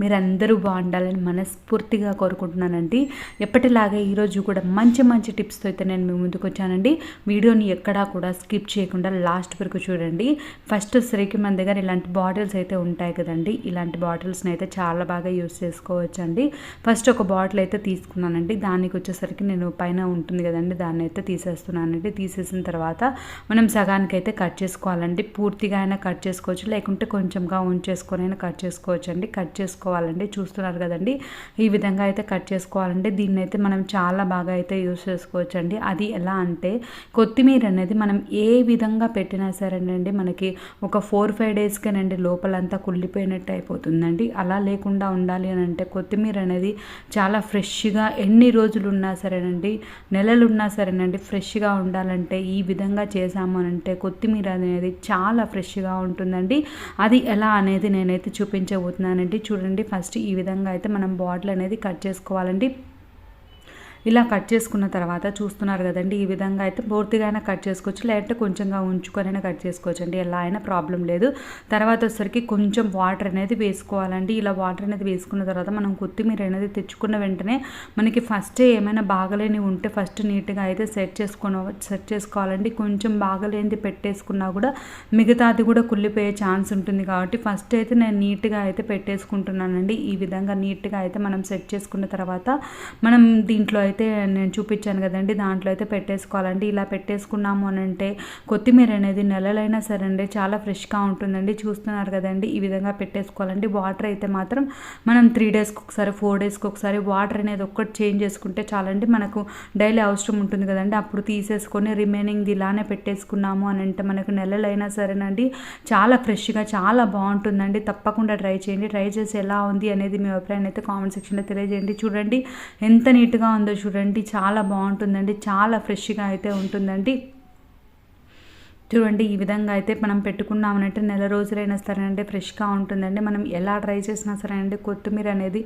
మీరందరూ బాగుండాలని మనస్ఫూర్తిగా కోరుకుంటున్నానండి. ఎప్పటిలాగే ఈరోజు కూడా మంచి మంచి టిప్స్తో అయితే నేను మీ ముందుకు వచ్చానండి. వీడియోని ఎక్కడా కూడా స్కిప్ చేయకుండా లాస్ట్ వరకు చూడండి. ఫస్ట్ వచ్చేసరికి మన దగ్గర ఇలాంటి బాటిల్స్ అయితే ఉంటాయి కదండి. ఇలాంటి బాటిల్స్ని అయితే చాలా బాగా యూస్ చేసుకోవచ్చు అండి ఫస్ట్ ఒక బాటిల్ అయితే తీసుకున్నానండి. దానికి వచ్చేసరికి నేను పైన ఉంటుంది కదండి దాన్ని అయితే తీసేస్తున్నానండి. తీసేసిన తర్వాత మనం సగానికి అయితే కట్ చేసుకోవాలండి. పూర్తిగా అయినా కట్ చేసుకోవచ్చు. లేకుంటే కొంచెంగా ఉంచేసుకొని అయినా కట్ చేసుకోవచ్చండి. కట్ చేసుకో చేసుకోవాలండి. చూస్తున్నారు కదండి. ఈ విధంగా అయితే కట్ చేసుకోవాలంటే దీన్ని అయితే మనం చాలా బాగా అయితే యూస్ చేసుకోవచ్చండి. అది ఎలా అంటే కొత్తిమీర అనేది మనం ఏ విధంగా పెట్టినా సరేనండి మనకి ఒక ఫోర్ ఫైవ్ డేస్కేనండి లోపలంతా కుళ్ళిపోయినట్టు అయిపోతుందండి. అలా లేకుండా ఉండాలి అని అంటే కొత్తిమీర అనేది చాలా ఫ్రెష్గా ఎన్ని రోజులు ఉన్నా సరేనండి నెలలు ఉన్నా సరేనండి ఫ్రెష్గా ఉండాలంటే ఈ విధంగా చేసాము అని అంటే కొత్తిమీర అనేది చాలా ఫ్రెష్గా ఉంటుందండి. అది ఎలా అనేది నేనైతే చూపించబోతున్నానండి. చూడండి. ఫస్ట్ ఈ విధంగా అయితే మనం బాటిల్ అనేది కట్ చేసుకోవాలండి. ఇలా కట్ చేసుకున్న తర్వాత చూస్తున్నారు కదండి ఈ విధంగా అయితే పూర్తిగా అయినా కట్ చేసుకోవచ్చు. లేదంటే కొంచెంగా ఉంచుకొని అయినా కట్ చేసుకోవచ్చు అండి ఎలా అయినా ప్రాబ్లం లేదు. తర్వాత వచ్చేసరికి కొంచెం వాటర్ అనేది వేసుకోవాలండి. ఇలా వాటర్ అనేది వేసుకున్న తర్వాత మనం కొత్తిమీర అనేది తెచ్చుకున్న వెంటనే మనకి ఫస్ట్ ఏమైనా బాగలేని ఉంటే ఫస్ట్ నీట్గా అయితే సెట్ చేసుకొని సెట్ చేసుకోవాలండి. కొంచెం బాగలేనిది పెట్టేసుకున్నా కూడా మిగతాది కూడా కుళ్ళిపోయే ఛాన్స్ ఉంటుంది కాబట్టి ఫస్ట్ అయితే నేను నీట్గా అయితే పెట్టేసుకుంటున్నానండి. ఈ విధంగా నీట్గా అయితే మనం సెట్ చేసుకున్న తర్వాత మనం దీంట్లో అయితే అయితే నేను చూపించాను కదండి దాంట్లో అయితే పెట్టేసుకోవాలండి. ఇలా పెట్టేసుకున్నాము అని అంటే కొత్తిమీర అనేది నెలలైనా సరే అండి చాలా ఫ్రెష్గా ఉంటుందండి. చూస్తున్నారు కదండి ఈ విధంగా పెట్టేసుకోవాలండి. వాటర్ అయితే మాత్రం మనం త్రీ డేస్కి ఒకసారి ఫోర్ డేస్కి ఒకసారి వాటర్ అనేది ఒక్కటి చేంజ్ చేసుకుంటే చాలండి. మనకు డైలీ అవసరం ఉంటుంది కదండి. అప్పుడు తీసేసుకొని రిమైనింగ్ ఇలానే పెట్టేసుకున్నాము అని అంటే మనకు నెలలైనా సరేనండి చాలా ఫ్రెష్గా చాలా బాగుంటుందండి. తప్పకుండా ట్రై చేయండి. ట్రై చేసి ఎలా ఉంది అనేది మీ అభిప్రాయం అయితే కామెంట్ సెక్షన్లో తెలియజేయండి. చూడండి ఎంత నీట్గా ఉందో చూడండి చాలా బాగుంటుందండి చాలా ఫ్రెష్గా అయితే ఉంటుందండి. చూడండి ఈ విధంగా అయితే మనం పెట్టుకున్నామనంటే నెల రోజులైనా సరేనండి ఫ్రెష్గా ఉంటుందండి. మనం ఎలా ట్రై చేసినా సరేనండి కొత్తిమీర అనేది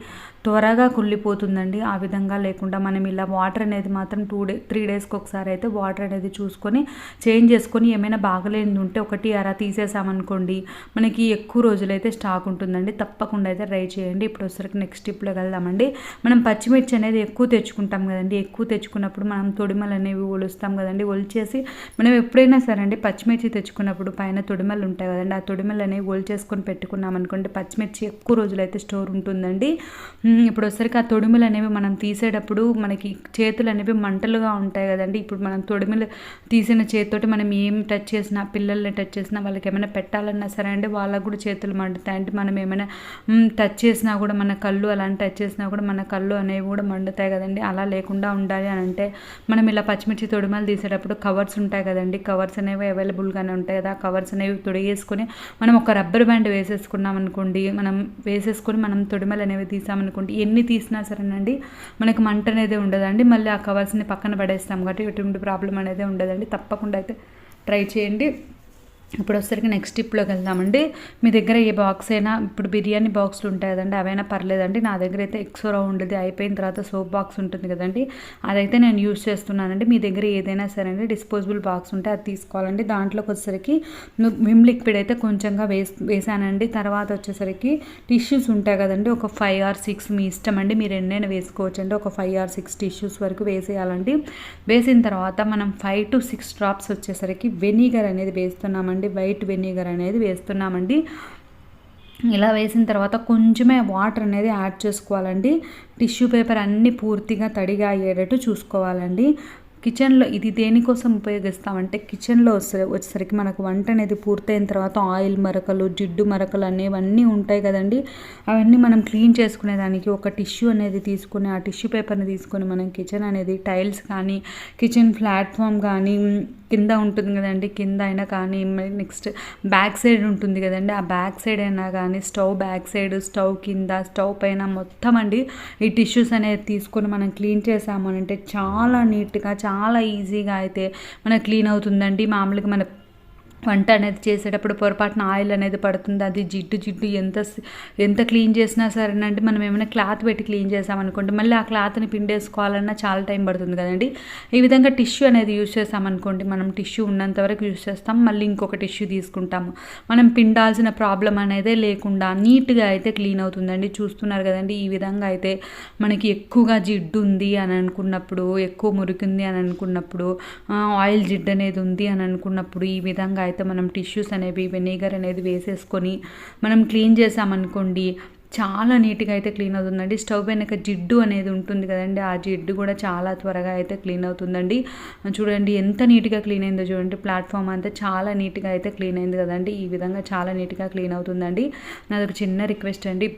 త్వరగా కుళ్ళిపోతుందండి. ఆ విధంగా లేకుండా మనం ఇలా వాటర్ అనేది మాత్రం టూ డే త్రీ డేస్కి ఒకసారి అయితే వాటర్ అనేది చూసుకొని చేంజ్ చేసుకొని ఏమైనా బాగలేనిది ఉంటే ఒకటి అరా తీసేసామనుకోండి మనకి ఎక్కువ రోజులైతే స్టాక్ ఉంటుందండి. తప్పకుండా అయితే ట్రై చేయండి. ఇప్పుడు వచ్చరికి నెక్స్ట్ టిప్లోకి వెళ్దామండి. మనం పచ్చిమిర్చి అనేది ఎక్కువ తెచ్చుకుంటాం కదండి. ఎక్కువ తెచ్చుకున్నప్పుడు మనం తొడిమలు అనేవి ఒలుస్తాం కదండి. ఒలిచేసి మనం ఎప్పుడైనా సరే అండి పచ్చిమిర్చి తెచ్చుకున్నప్పుడు పైన తొడిమలు ఉంటాయి కదండి ఆ తొడిమలు అనేవి చేసుకొని పెట్టుకున్నాం అనుకోండి పచ్చిమిర్చి ఎక్కువ రోజులైతే స్టోర్ ఉంటుందండి. ఇప్పుడు వచ్చరికి ఆ తొడిమలు అనేవి మనం తీసేటప్పుడు మనకి చేతులు అనేవి మంటలుగా ఉంటాయి కదండి. ఇప్పుడు మనం తొడిమలు తీసిన చేతితోటి మనం ఏం టచ్ చేసినా పిల్లల్ని టచ్ చేసినా వాళ్ళకి ఏమైనా పెట్టాలన్నా సరే అండి వాళ్ళకు కూడా చేతులు మండుతాయి. అంటే మనం ఏమైనా టచ్ చేసినా కూడా మన కళ్ళు అలాంటి టచ్ చేసినా కూడా మన కళ్ళు అనేవి కూడా మండుతాయి కదండి. అలా లేకుండా ఉండాలి అని అంటే మనం ఇలా పచ్చిమిర్చి తొడిమలు తీసేటప్పుడు కవర్స్ ఉంటాయి కదండి. కవర్స్ అనేవి అవైలబుల్గానే ఉంటాయి కదా కవర్స్ అనేవి తొడిగేసుకొని మనం ఒక రబ్బర్ బ్యాండ్ వేసేసుకున్నాం అనుకోండి మనం వేసేసుకొని మనం తొడిమలు అనేవి తీసామనుకోండి ఎన్ని తీసినా సరేనండి మనకి మంట అనేది ఉండదండి మళ్ళీ ఆ కవర్స్ని పక్కన పడేస్తాం కాబట్టి ఎటువంటి ప్రాబ్లం అనేది ఉండదండి తప్పకుండా అయితే ట్రై చేయండి. ఇప్పుడు వచ్చేసరికి నెక్స్ట్ టిప్లోకి వెళ్దామండి. మీ దగ్గర ఏ బాక్స్ అయినా ఇప్పుడు బిర్యానీ బాక్స్లు ఉంటాయి కదండి అవైనా పర్లేదండి. నా దగ్గర అయితే ఎక్సోరా ఉండేది అయిపోయిన తర్వాత సోప్ బాక్స్ ఉంటుంది కదండి. అదైతే నేను యూజ్ చేస్తున్నానండి. మీ దగ్గర ఏదైనా సరే అండి డిస్పోజబుల్ బాక్స్ ఉంటే అది తీసుకోవాలండి. దాంట్లోకి వచ్చేసరికి విమ్ లిక్విడ్ అయితే కొంచెంగా వేస్ వేసానండి. తర్వాత వచ్చేసరికి టిష్యూస్ ఉంటాయి కదండి. ఒక ఫైవ్ ఆర్ సిక్స్ మీ ఇష్టం అండి. మీరు ఎన్నైనా వేసుకోవచ్చు అండి ఒక ఫైవ్ ఆర్ సిక్స్ టిష్యూస్ వరకు వేసేయాలండి. వేసిన తర్వాత మనం ఫైవ్ టు సిక్స్ డ్రాప్స్ వచ్చేసరికి వెనిగర్ అనేది వేస్తున్నామండి. వైట్ వెనిగర్ అనేది వేస్తున్నామండి. ఇలా వేసిన తర్వాత కొంచెమే వాటర్ అనేది యాడ్ చేసుకోవాలండి. టిష్యూ పేపర్ అన్నీ పూర్తిగా తడిగా అయ్యేటట్టు చూసుకోవాలండి. కిచెన్లో ఇది దేనికోసం ఉపయోగిస్తామంటే కిచెన్లో వస్తే వచ్చేసరికి మనకు వంట అనేది పూర్తయిన తర్వాత ఆయిల్ మరకలు జిడ్డు మరకలు అనేవన్నీ ఉంటాయి కదండి. అవన్నీ మనం క్లీన్ చేసుకునేదానికి ఒక టిష్యూ అనేది తీసుకుని ఆ టిష్యూ పేపర్ని తీసుకొని మనం కిచెన్ అనేది టైల్స్ కానీ కిచెన్ ప్లాట్ఫామ్ కానీ కింద ఉంటుంది కదండి. కింద అయినా కానీ నెక్స్ట్ బ్యాక్ సైడ్ ఉంటుంది కదండి. ఆ బ్యాక్ సైడ్ అయినా కానీ స్టవ్ బ్యాక్ సైడ్ స్టవ్ కింద స్టవ్ పైన మొత్తం అండి ఈ టిష్యూస్ అనేది తీసుకొని మనం క్లీన్ చేసామనంటే చాలా నీట్గా చాలా చాలా ఈజీగా అయితే మనకు క్లీన్ అవుతుందండి. మామూలుగా మన వంట అనేది చేసేటప్పుడు పొరపాటున ఆయిల్ అనేది పడుతుంది అది జిడ్డు జిడ్డు ఎంత ఎంత క్లీన్ చేసినా సరేనంటే మనం ఏమైనా క్లాత్ పెట్టి క్లీన్ చేసామనుకోండి మళ్ళీ ఆ క్లాత్ని పిండేసుకోవాలన్నా చాలా టైం పడుతుంది కదండి. ఈ విధంగా టిష్యూ అనేది యూజ్ చేసామనుకోండి మనం టిష్యూ ఉన్నంత వరకు యూజ్ చేస్తాం మళ్ళీ ఇంకొక టిష్యూ తీసుకుంటాము. మనం పిండాల్సిన ప్రాబ్లం అనేదే లేకుండా నీట్గా అయితే క్లీన్ అవుతుందండి. చూస్తున్నారు కదండి ఈ విధంగా అయితే మనకి ఎక్కువగా జిడ్డు ఉంది అని అనుకున్నప్పుడు ఎక్కువ మురికింది అని అనుకున్నప్పుడు ఆయిల్ జిడ్డు అనేది ఉంది అని అనుకున్నప్పుడు ఈ విధంగా అయితే మనం టిష్యూస్ అనేవి వెనిగర్ అనేది వేసేసుకొని మనం క్లీన్ చేసామనుకోండి చాలా నీట్గా అయితే క్లీన్ అవుతుందండి. స్టవ్ వెనక జిడ్డు అనేది ఉంటుంది కదండి ఆ జిడ్డు కూడా చాలా త్వరగా అయితే క్లీన్ అవుతుందండి. చూడండి ఎంత నీట్గా క్లీన్ అయిందో చూడండి ప్లాట్ఫామ్ అంతా చాలా నీట్గా అయితే క్లీన్ అయింది కదండి. ఈ విధంగా చాలా నీట్గా క్లీన్ అవుతుందండి. నాదొక చిన్న రిక్వెస్ట్ అండి.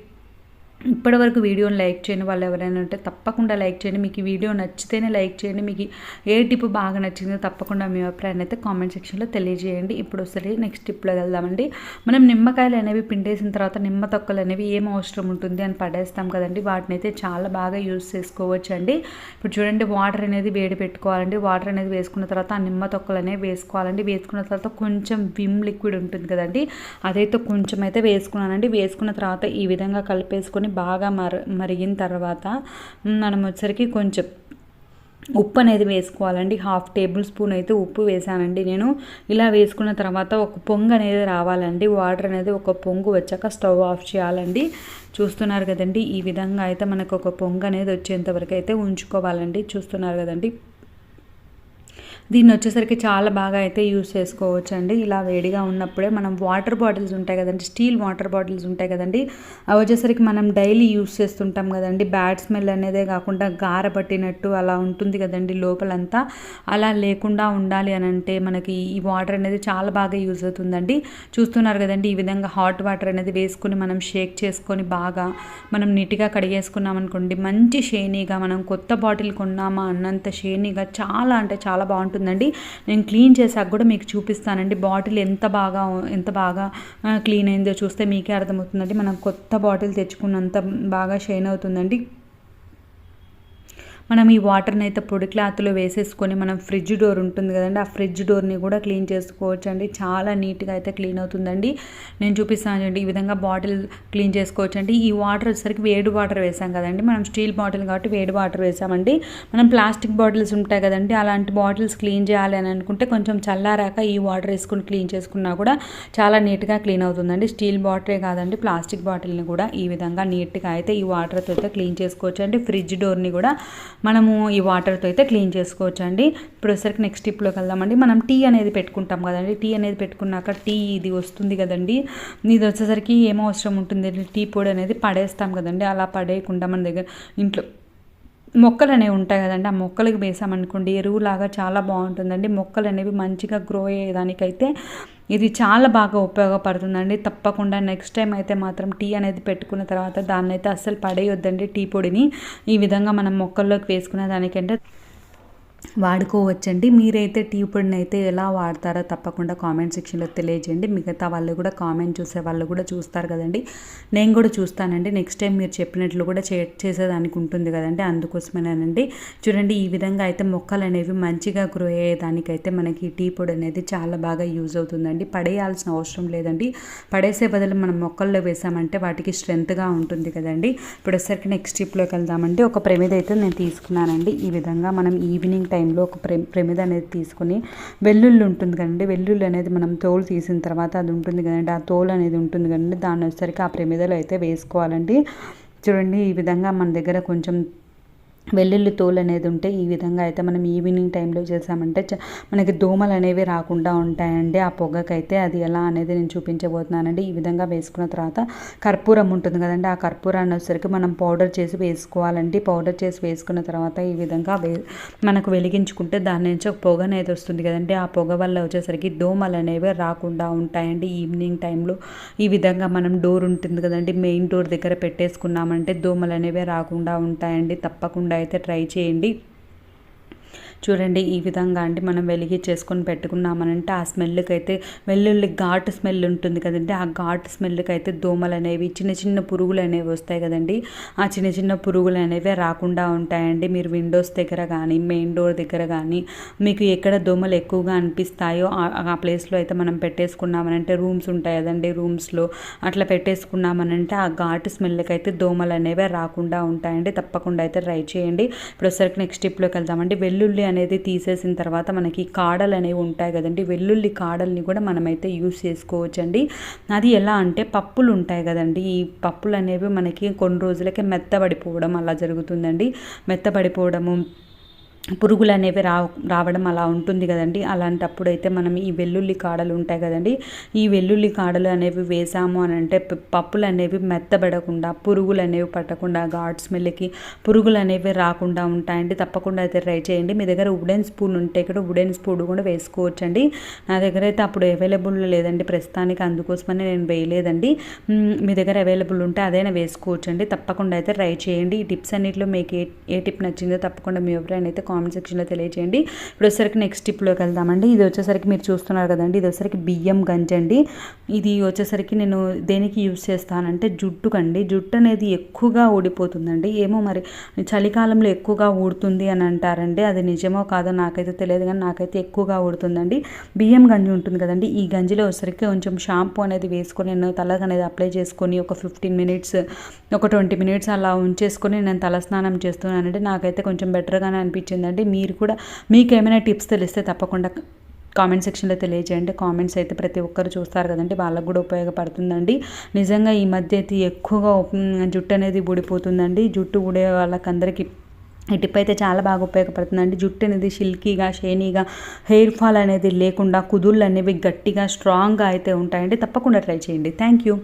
ఇప్పటివరకు వీడియోని లైక్ చేయని వాళ్ళు ఎవరైనా ఉంటే తప్పకుండా లైక్ చేయండి. మీకు ఈ వీడియో నచ్చితేనే లైక్ చేయండి. మీకు ఏ టిప్ బాగా నచ్చిందో తప్పకుండా మీ అభిప్రాయాన్ని అయితే కామెంట్ సెక్షన్లో తెలియజేయండి. ఇప్పుడు ఒకసారి నెక్స్ట్ టిప్లో వెళ్దామండి. మనం నిమ్మకాయలు అనేవి పిండేసిన తర్వాత నిమ్మ తొక్కలు అనేవి ఏం అవసరం ఉంటుంది అని పడేస్తాం కదండి. వాటిని అయితే చాలా బాగా యూస్ చేసుకోవచ్చు అండి ఇప్పుడు చూడండి వాటర్ అనేది వేడి పెట్టుకోవాలండి. వాటర్ అనేది వేసుకున్న తర్వాత ఆ నిమ్మ తొక్కలు అనేవి వేసుకోవాలండి. వేసుకున్న తర్వాత కొంచెం విమ్ లిక్విడ్ ఉంటుంది కదండి. అదైతే కొంచెం అయితే వేసుకున్నానండి. వేసుకున్న తర్వాత ఈ విధంగా కలిపేసుకొని బాగా మర మరిగిన తర్వాత మనం వచ్చరికి కొంచెం ఉప్పు అనేది వేసుకోవాలండి. హాఫ్ టేబుల్ స్పూన్ అయితే ఉప్పు వేసానండి నేను. ఇలా వేసుకున్న తర్వాత ఒక పొంగు అనేది రావాలండి. వాటర్ అనేది ఒక పొంగు వచ్చాక స్టవ్ ఆఫ్ చేయాలండి. చూస్తున్నారు కదండి ఈ విధంగా అయితే మనకు ఒక పొంగు అనేది వచ్చేంత వరకు అయితే ఉంచుకోవాలండి. చూస్తున్నారు కదండి. దీన్ని వచ్చేసరికి చాలా బాగా అయితే యూస్ చేసుకోవచ్చు అండి ఇలా వేడిగా ఉన్నప్పుడే మనం వాటర్ బాటిల్స్ ఉంటాయి కదండి స్టీల్ వాటర్ బాటిల్స్ ఉంటాయి కదండి అవి వచ్చేసరికి మనం డైలీ యూస్ చేస్తుంటాం కదండి. బ్యాడ్ స్మెల్ అనేదే కాకుండా గార పట్టినట్టు అలా ఉంటుంది కదండి లోపలంతా. అలా లేకుండా ఉండాలి అని అంటే మనకి ఈ వాటర్ అనేది చాలా బాగా యూజ్ అవుతుందండి. చూస్తున్నారు కదండి ఈ విధంగా హాట్ వాటర్ అనేది వేసుకుని మనం షేక్ చేసుకొని బాగా మనం నీట్గా కడిగేసుకున్నాం అనుకోండి మంచి షేనీగా మనం కొత్త బాటిల్ కొన్నామా అన్నంత షేనీగా చాలా అంటే చాలా బాగుంటుంది. ఉంటుందండి. నేను క్లీన్ చేశాక కూడా మీకు చూపిస్తానండి. బాటిల్ ఎంత బాగా ఎంత బాగా క్లీన్ అయిందో చూస్తే మీకే అర్థమవుతుందండి. మనం కొత్త బాటిల్ తెచ్చుకున్నంత బాగా షైన్ అవుతుందండి. మనం ఈ వాటర్ని అయితే పొడి క్లాత్లో వేసేసుకొని మనం ఫ్రిడ్జ్ డోర్ ఉంటుంది కదండి ఆ ఫ్రిడ్జ్ డోర్ని కూడా క్లీన్ చేసుకోవచ్చు అండి చాలా నీట్గా అయితే క్లీన్ అవుతుందండి. నేను చూపిస్తాను అండి ఈ విధంగా బాటిల్ క్లీన్ చేసుకోవచ్చు అండి ఈ వాటర్ వచ్చేసరికి వేడి వాటర్ వేసాం కదండి మనం స్టీల్ బాటిల్ కాబట్టి వేడి వాటర్ వేసామండి. మనం ప్లాస్టిక్ బాటిల్స్ ఉంటాయి కదండి అలాంటి బాటిల్స్ క్లీన్ చేయాలి అని అనుకుంటే కొంచెం చల్లారాక ఈ వాటర్ వేసుకుని క్లీన్ చేసుకున్నా కూడా చాలా నీట్గా క్లీన్ అవుతుందండి. స్టీల్ బాటిలే కాదండి ప్లాస్టిక్ బాటిల్ని కూడా ఈ విధంగా నీట్గా అయితే ఈ వాటర్తో అయితే క్లీన్ చేసుకోవచ్చు అండి ఫ్రిడ్జ్ డోర్ని కూడా మనము ఈ వాటర్తో అయితే క్లీన్ చేసుకోవచ్చు అండి ఇప్పుడు వచ్చేసరికి నెక్స్ట్ టిప్లోకి వెళ్దామండి. మనం టీ అనేది పెట్టుకుంటాం కదండి. టీ అనేది పెట్టుకున్నాక టీ ఇది వస్తుంది కదండి. ఇది వచ్చేసరికి ఏమో అవసరం ఉంటుంది? టీ పొడి అనేది పడేస్తాం కదండి. అలా పడేయకుండా మన దగ్గర ఇంట్లో మొక్కలు అనేవి ఉంటాయి కదండి. ఆ మొక్కలకు వేసామనుకోండి ఎరువులాగా చాలా బాగుంటుందండి. మొక్కలు అనేవి మంచిగా గ్రో అయ్యేదానికైతే ఇది చాలా బాగా ఉపయోగపడుతుందండి. తప్పకుండా నెక్స్ట్ టైం అయితే మాత్రం టీ అనేది పెట్టుకున్న తర్వాత దాన్ని అయితే అస్సలు పడేయొద్దండి టీ పొడిని. ఈ విధంగా మనం మొక్కల్లోకి వేసుకునే దానికంటే వాడుకోవచ్చండి. మీరైతే టీ పొడిని అయితే ఎలా వాడతారో తప్పకుండా కామెంట్ సెక్షన్లో తెలియజేయండి. మిగతా వాళ్ళు కూడా కామెంట్ చూసే వాళ్ళు కూడా చూస్తారు కదండి. నేను కూడా చూస్తానండి. నెక్స్ట్ టైం మీరు చెప్పినట్లు కూడా చే చేసేదానికి ఉంటుంది కదండి. అందుకోసమేనండి. చూడండి ఈ విధంగా అయితే మొక్కలు అనేవి మంచిగా గ్రో అయ్యేదానికైతే మనకి టీ పొడి అనేది చాలా బాగా యూజ్ అవుతుందండి. పడేయాల్సిన అవసరం లేదండి. పడేసే బదులు మనం మొక్కల్లో వేసామంటే వాటికి స్ట్రెంత్గా ఉంటుంది కదండి. ఇప్పుడు ఒకసారికి నెక్స్ట్ టిప్లోకి వెళ్దామంటే ఒక ప్రమిద అయితే నేను తీసుకున్నానండి. ఈ విధంగా మనం ఈవినింగ్ టైంలో ఒక ప్రె ప్రమిద అనేది తీసుకొని వెల్లుల్లి ఉంటుంది కదండి. వెల్లుల్లి అనేది మనం తోలు తీసిన తర్వాత అది ఉంటుంది కదండి. ఆ తోలు అనేది ఉంటుంది కదండి. దాన్ని వచ్చేసరికి ఆ ప్రమిదలో అయితే వేసుకోవాలండి. చూడండి ఈ విధంగా మన దగ్గర కొంచెం వెల్లుల్లి తోలు అనేది ఉంటే ఈ విధంగా అయితే మనం ఈవినింగ్ టైంలో చేసామంటే మనకి దోమలు అనేవి రాకుండా ఉంటాయండి. ఆ పొగకైతే అది ఎలా అనేది నేను చూపించబోతున్నానండి. ఈ విధంగా వేసుకున్న తర్వాత కర్పూరం ఉంటుంది కదండి. ఆ కర్పూరాన్ని వచ్చేసరికి మనం పౌడర్ చేసి వేసుకోవాలండి. పౌడర్ చేసి వేసుకున్న తర్వాత ఈ విధంగా వే మనకు వెలిగించుకుంటే దాని నుంచి ఒక పొగ అనేది వస్తుంది కదండి. ఆ పొగ వల్ల వచ్చేసరికి దోమలు అనేవి రాకుండా ఉంటాయండి. ఈవినింగ్ టైంలో ఈ విధంగా మనం డోర్ ఉంటుంది కదండి. మెయిన్ డోర్ దగ్గర పెట్టేసుకున్నామంటే దోమలు అనేవి రాకుండా ఉంటాయండి. తప్పకుండా అయితే ట్రై చేయండి. చూడండి ఈ విధంగా అండి మనం వెలిగి చేసుకొని పెట్టుకున్నామనంటే ఆ స్మెల్కి అయితే వెల్లుల్లి ఘాటు స్మెల్ ఉంటుంది కదండి. ఆ ఘాటు స్మెల్కి అయితే దోమలు అనేవి చిన్న చిన్న పురుగులు అనేవి వస్తాయి కదండి. ఆ చిన్న చిన్న పురుగులు అనేవి రాకుండా ఉంటాయండి. మీరు విండోస్ దగ్గర కానీ మెయిన్ డోర్ దగ్గర కానీ మీకు ఎక్కడ దోమలు ఎక్కువగా అనిపిస్తాయో ఆ- ఆ ప్లేస్లో అయితే మనం పెట్టేసుకున్నామనంటే రూమ్స్ ఉంటాయి కదండి రూమ్స్లో. అట్లా పెట్టేసుకున్నామనంటే ఆ ఘాటు స్మెల్కి అయితే దోమలు అనేవి రాకుండా ఉంటాయండి. తప్పకుండా అయితే ట్రై చేయండి. ఇప్పుడు ఒకసారికి నెక్స్ట్ స్టెప్లోకి వెళ్దామండి. వెల్లుల్లి అనేది తీసేసిన తర్వాత మనకి కాడలు అనేవి ఉంటాయి కదండి. వెల్లుల్లి కాడల్ని కూడా మనమైతే యూస్ చేసుకోవచ్చండి. అది ఎలా అంటే పప్పులు ఉంటాయి కదండి. ఈ పప్పులు అనేవి మనకి కొన్ని రోజులకే మెత్తబడిపోవడం అలా జరుగుతుందండి. మెత్తబడిపోవడము పురుగులు అనేవి రా రావడం అలా ఉంటుంది కదండి. అలాంటప్పుడు అయితే మనం ఈ వెల్లుల్లి కాడలు ఉంటాయి కదండి. ఈ వెల్లుల్లి కాడలు అనేవి వేసాము అని అంటే పప్పులు అనేవి మెత్తబడకుండా పురుగులు అనేవి పట్టకుండా గాడ్ స్మెల్కి పురుగులు అనేవి రాకుండా ఉంటాయండి. తప్పకుండా అయితే ట్రై చేయండి. మీ దగ్గర వుడెన్ స్పూన్ ఉంటే ఇక్కడ వుడెన్ స్పూన్ కూడా వేసుకోవచ్చండి. నా దగ్గర అయితే అప్పుడు అవైలబుల్ లేదండి. ప్రస్తుతానికి అందుకోసమని నేను వేయలేదండి. మీ దగ్గర అవైలబుల్ ఉంటే అదైనా వేసుకోవచ్చండి. తప్పకుండా అయితే ట్రై చేయండి. ఈ టిప్స్ అన్నిటిలో మీకు ఏ ఏ టిప్ నచ్చిందో తప్పకుండా మీ ఎవరైనా అయితే కామెంట్ సెక్షన్లో తెలియజేయండి ఇప్పుడు వచ్చేసరికి నెక్స్ట్ టిప్లోకి వెళ్దామండి. ఇది వచ్చేసరికి మీరు చూస్తున్నారు కదండి. ఇది వచ్చేసరికి బియ్యం గంజండి ఇది వచ్చేసరికి నేను దేనికి యూస్ చేస్తానంటే జుట్టుకండి జుట్టు అనేది ఎక్కువగా ఊడిపోతుందండి. ఏమో మరి చలికాలంలో ఎక్కువగా ఊడుతుంది అని అంటారండి. అది నిజమో కాదో నాకైతే తెలియదు కానీ నాకైతే ఎక్కువగా ఊడుతుందండి. బియ్యం గంజి ఉంటుంది కదండి. ఈ గంజిలో వచ్చేసరికి కొంచెం షాంపూ అనేది వేసుకొని నేను తలకు అనేది అప్లై చేసుకొని ఒక ఫిఫ్టీన్ మినిట్స్ ఒక ట్వంటీ మినిట్స్ అలా ఉంచేసుకొని నేను తల స్నానం చేస్తున్నానంటే నాకైతే కొంచెం బెటర్గానే అనిపించింది. అనిపించిందండి మీరు కూడా మీకు ఏమైనా టిప్స్ తెలిస్తే తప్పకుండా కామెంట్ సెక్షన్లో తెలియజేయండి. కామెంట్స్ అయితే ప్రతి ఒక్కరు చూస్తారు కదండి. వాళ్ళకు కూడా ఉపయోగపడుతుందండి. నిజంగా ఈ మధ్య అయితే ఎక్కువగా జుట్టు అనేది ఊడిపోతుందండి. జుట్టు ఊడే వాళ్ళకందరికీ ఈ టిప్ అయితే చాలా బాగా ఉపయోగపడుతుందండి. జుట్టు అనేది సిల్కీగా షేనీగా హెయిర్ ఫాల్ అనేది లేకుండా కుదుళ్ళు అనేవి గట్టిగా స్ట్రాంగ్గా అయితే ఉంటాయండి. తప్పకుండా ట్రై చేయండి. Thank you.